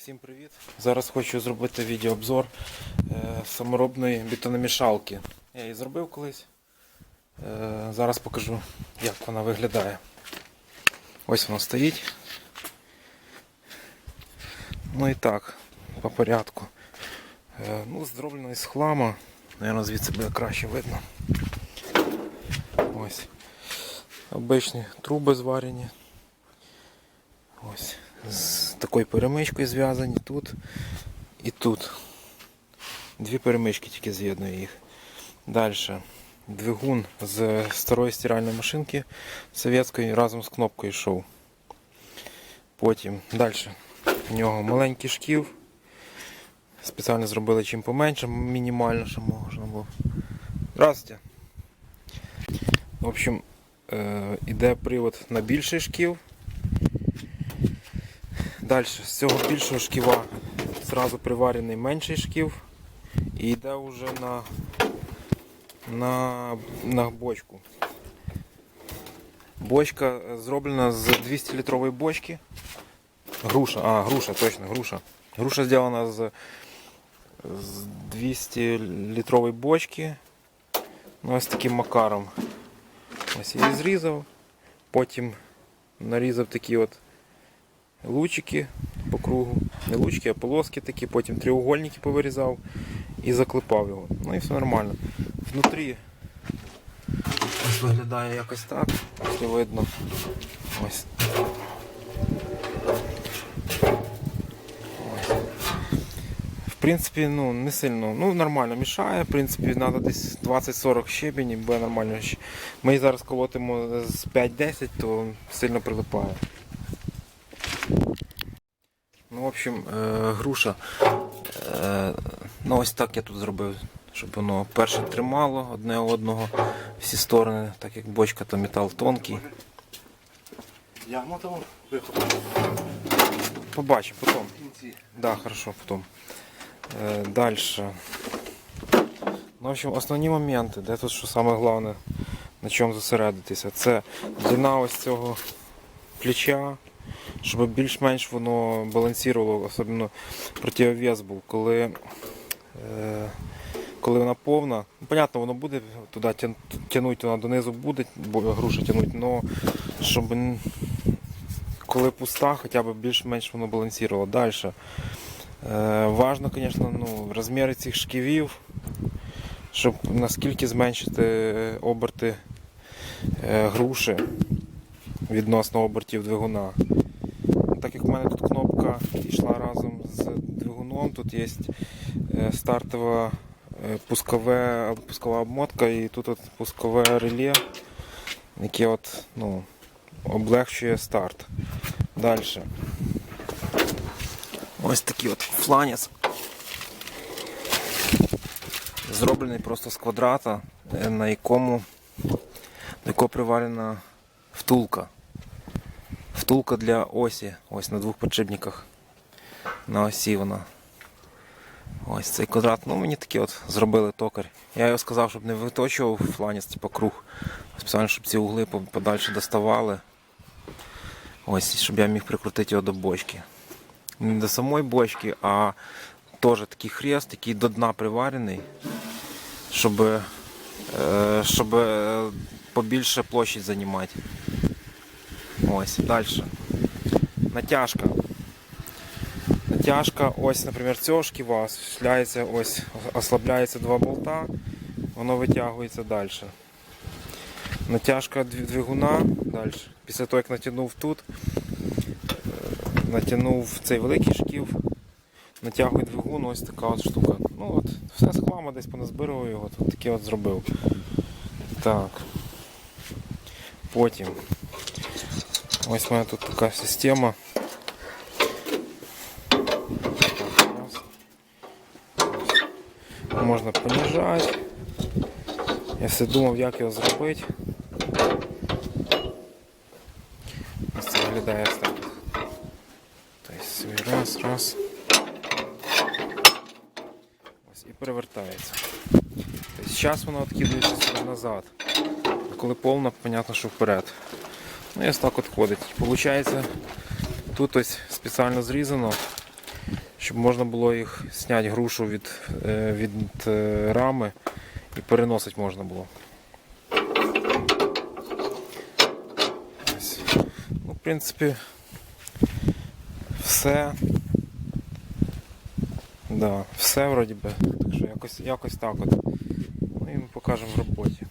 Всім привіт! Зараз хочу зробити відеообзор е, саморобної бетономішалки. Я її зробив колись. Е, зараз покажу, як вона виглядає. Ось вона стоїть. Ну і так, по порядку. Е, ну, зроблена із хлама. Наверно, звідси буде краще видно. Ось. Обичні труби зварені. Ось. З такою перемичкою зв'язані тут і тут. Дві перемички тільки з'єднує їх. Далі. Двигун з старої стиральної машинки совєтської разом з кнопкою йшов. Потім далі. У нього маленький шків. Спеціально зробили чим поменше, мінімально, що можна було. Здравствуйте. В общем, е, іде привод на більший шків. Далі, з цього більшого шківа зразу приварений менший шків і йде вже на, на, на бочку. Бочка зроблена з 200 літрової бочки. Груша, а, груша, точно, груша. Груша зроблена з, з 200 літрової бочки. Ну, ось таким макаром. Ось її зрізав, потім нарізав такі от лучики по кругу. Не лучики, а полоски такі, потім треугольники повирізав і заклепав його. Ну і все нормально. Внутрі ось виглядає якось так, якщо видно. Ось. В принципі, ну, не сильно, ну нормально мішає, в принципі, треба десь 20-40 щебень, і буде нормально. Ми зараз колотимо з 5-10, то сильно прилипає. В общем, е, груша. Е, ну, ось так я тут зробив, щоб воно перше тримало одне одного всі сторони, так як бочка, то метал тонкий. Побачимо потім. Да, хорошо, потім. Е, далі. Ну, в общем, основні моменти, де тут що саме головне, на чому зосередитися, це длина ось цього плеча, щоб більш-менш воно балансувало, особливо противовес був, коли, е, коли вона повна. Ну, понятно, воно буде туди тягнути, вона донизу буде, бо груша тягнути, але щоб коли пуста, хоча б більш-менш воно балансувало. Далі. Е, важно, звісно, ну, розміри цих шківів, щоб наскільки зменшити оберти е, груші відносно обертів двигуна. Так як в мене тут кнопка йшла разом з двигуном, тут є е, стартова е, пускове, пускова обмотка і тут от пускове реле, яке от, ну, облегчує старт. Далі. Ось такий от фланець. Зроблений просто з квадрата, е, на якому до якого приварена втулка. Втулка для осі, ось на двох підшипниках. На осі вона. Ось цей квадрат. Ну мені такий от зробили токар. Я його сказав, щоб не виточував фланець, типу круг. Спеціально, щоб ці угли подальше доставали. Ось, щоб я міг прикрутити його до бочки. Не до самої бочки, а теж такий хрест, який до дна приварений, щоб, е, щоб е, побільше площадь займати. Ось, далі. Натяжка. Натяжка, ось, наприклад, цього шківа осуществляється, ось, ослабляється два болта, воно витягується далі. Натяжка двигуна далі. Після того, як натягнув тут, натягнув цей великий шків, натягує двигун, ось така от штука. Ну от, все з хлама десь поназбирував його, тут таке от зробив. Так. Потім. Ось у мене тут така система. Можна поніжати. Я все думав, як його зробити. Ось це виглядає так. Тобто раз, раз. Ось і перевертається. Тобто зараз воно відкидується назад. Коли повна, понятно, що вперед. Ну і ось так от ходить. Получається, тут ось спеціально зрізано щоб можна було їх зняти грушу від, е, від е, рами і переносити можна було. Ну, в принципі, все. Да, все вроді би. Так що якось, якось так от. Ну і ми покажемо в роботі.